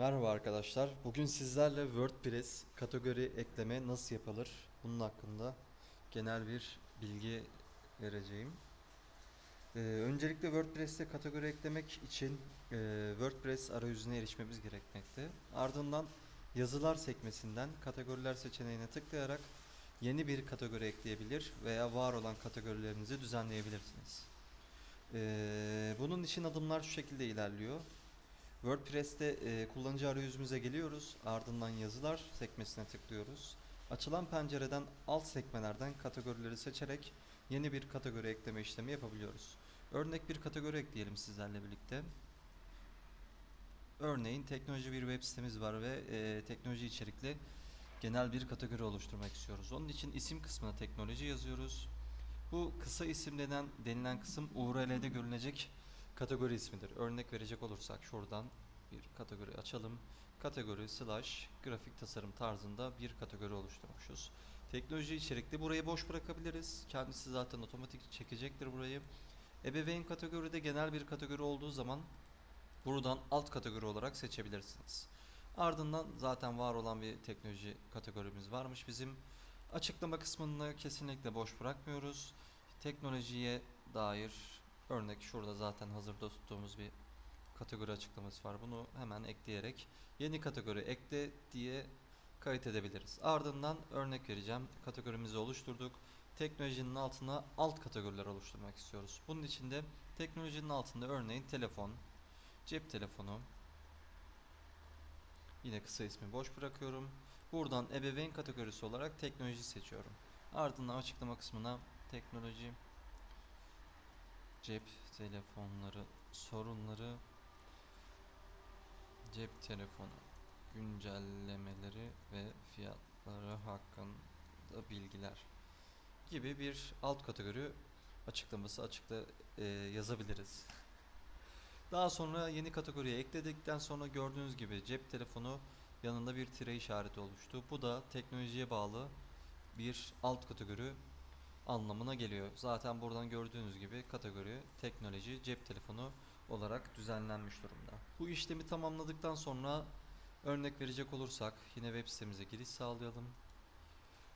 Merhaba arkadaşlar. Bugün sizlerle WordPress kategori ekleme nasıl yapılır? Bunun hakkında genel bir bilgi vereceğim. Ee, öncelikle WordPress'te kategori eklemek için e, WordPress arayüzüne erişmemiz gerekmekte. Ardından yazılar sekmesinden kategoriler seçeneğine tıklayarak yeni bir kategori ekleyebilir veya var olan kategorilerinizi düzenleyebilirsiniz. Ee, bunun için adımlar şu şekilde ilerliyor. WordPress'te e, kullanıcı arayüzümüze geliyoruz. Ardından yazılar sekmesine tıklıyoruz. Açılan pencereden alt sekmelerden kategorileri seçerek yeni bir kategori ekleme işlemi yapabiliyoruz. Örnek bir kategori ekleyelim sizlerle birlikte. Örneğin teknoloji bir web sitemiz var ve e, teknoloji içerikli genel bir kategori oluşturmak istiyoruz. Onun için isim kısmına teknoloji yazıyoruz. Bu kısa isim denen, denilen kısım URL'de görünecek kategori ismidir. Örnek verecek olursak şuradan bir kategori açalım. Kategori slash grafik tasarım tarzında bir kategori oluşturmuşuz. Teknoloji içerikli burayı boş bırakabiliriz. Kendisi zaten otomatik çekecektir burayı. Ebeveyn kategoride genel bir kategori olduğu zaman buradan alt kategori olarak seçebilirsiniz. Ardından zaten var olan bir teknoloji kategorimiz varmış bizim. Açıklama kısmını kesinlikle boş bırakmıyoruz. Teknolojiye dair örnek şurada zaten hazırda tuttuğumuz bir kategori açıklaması var. Bunu hemen ekleyerek yeni kategori ekle diye kayıt edebiliriz. Ardından örnek vereceğim. Kategorimizi oluşturduk. Teknolojinin altına alt kategoriler oluşturmak istiyoruz. Bunun için de teknolojinin altında örneğin telefon, cep telefonu, yine kısa ismi boş bırakıyorum. Buradan ebeveyn kategorisi olarak teknoloji seçiyorum. Ardından açıklama kısmına teknoloji, cep telefonları sorunları, cep telefonu güncellemeleri ve fiyatları hakkında bilgiler gibi bir alt kategori açıklaması açıkta e, yazabiliriz. Daha sonra yeni kategoriye ekledikten sonra gördüğünüz gibi cep telefonu yanında bir tire işareti oluştu. Bu da teknolojiye bağlı bir alt kategori anlamına geliyor. Zaten buradan gördüğünüz gibi kategori teknoloji cep telefonu olarak düzenlenmiş durumda. Bu işlemi tamamladıktan sonra örnek verecek olursak yine web sitemize giriş sağlayalım.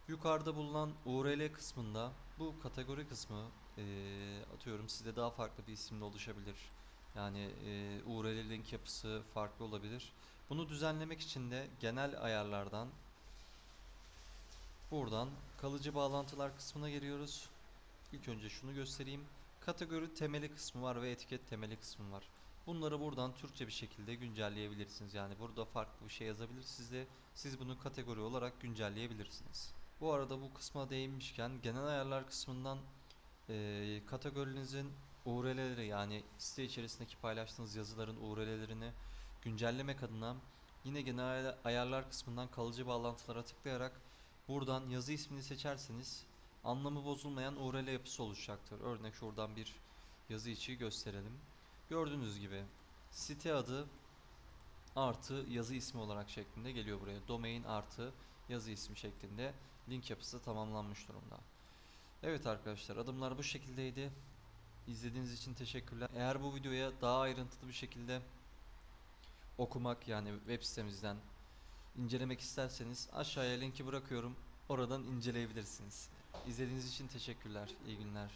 Yukarıda bulunan URL kısmında bu kategori kısmı eee, atıyorum sizde daha farklı bir isimle oluşabilir. Yani eee URL link yapısı farklı olabilir. Bunu düzenlemek için de genel ayarlardan buradan kalıcı bağlantılar kısmına geliyoruz. İlk önce şunu göstereyim. Kategori temeli kısmı var ve etiket temeli kısmı var. Bunları buradan Türkçe bir şekilde güncelleyebilirsiniz. Yani burada farklı bir şey yazabilir sizde. Siz bunu kategori olarak güncelleyebilirsiniz. Bu arada bu kısma değinmişken genel ayarlar kısmından eee kategorinizin URL'leri yani site içerisindeki paylaştığınız yazıların URL'lerini güncellemek adına yine genel ayarlar kısmından kalıcı bağlantılara tıklayarak buradan yazı ismini seçerseniz anlamı bozulmayan URL yapısı oluşacaktır. Örnek şuradan bir yazı içi gösterelim. Gördüğünüz gibi site adı artı yazı ismi olarak şeklinde geliyor buraya. Domain artı yazı ismi şeklinde link yapısı tamamlanmış durumda. Evet arkadaşlar adımlar bu şekildeydi. İzlediğiniz için teşekkürler. Eğer bu videoya daha ayrıntılı bir şekilde okumak yani web sitemizden incelemek isterseniz aşağıya linki bırakıyorum. Oradan inceleyebilirsiniz. İzlediğiniz için teşekkürler. İyi günler.